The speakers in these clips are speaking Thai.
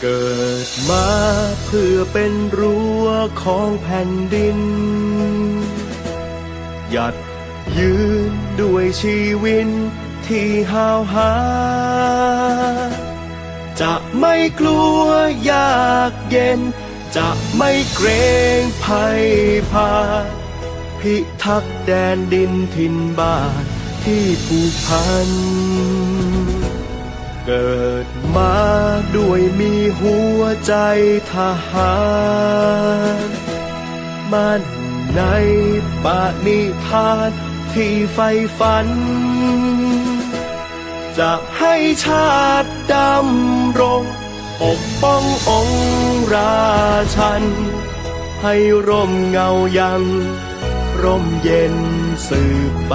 เกิดมาเพื่อเป็นรั้วของแผ่นดิน หยัดยืนด้วยชีวิตที่ห้าวหา จะไม่กลัวยากเย็น จะไม่เกรงภัยพา พิทักษ์แดนดินถิ่นบ้านที่ผูกพัน เกิดมาด้วยมีหัวใจทหารมั่นในปาณิธานที่ไฟฝัน จะให้ชาติดำรงปกป้ององค์ราชัน ให้ร่มเงายัง ร่มเย็นสืบไป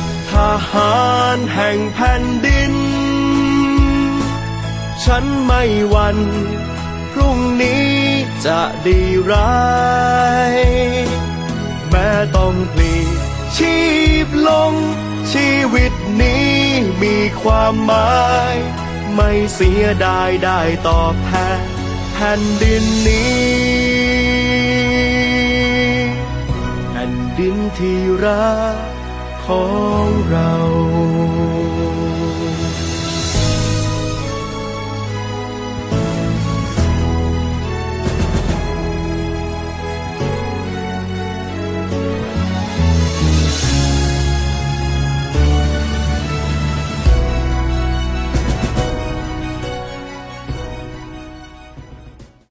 ทหารแห่งแผ่นดิน ฉันไม่หวันพรุ่งนี้จะดีร้าย แม้ต้องพลีชีพลง ชีวิตนี้มีความหมาย ไม่เสียดายได้ตอบแทนแผ่นดินนี้แผ่นดินที่รัก ของเรา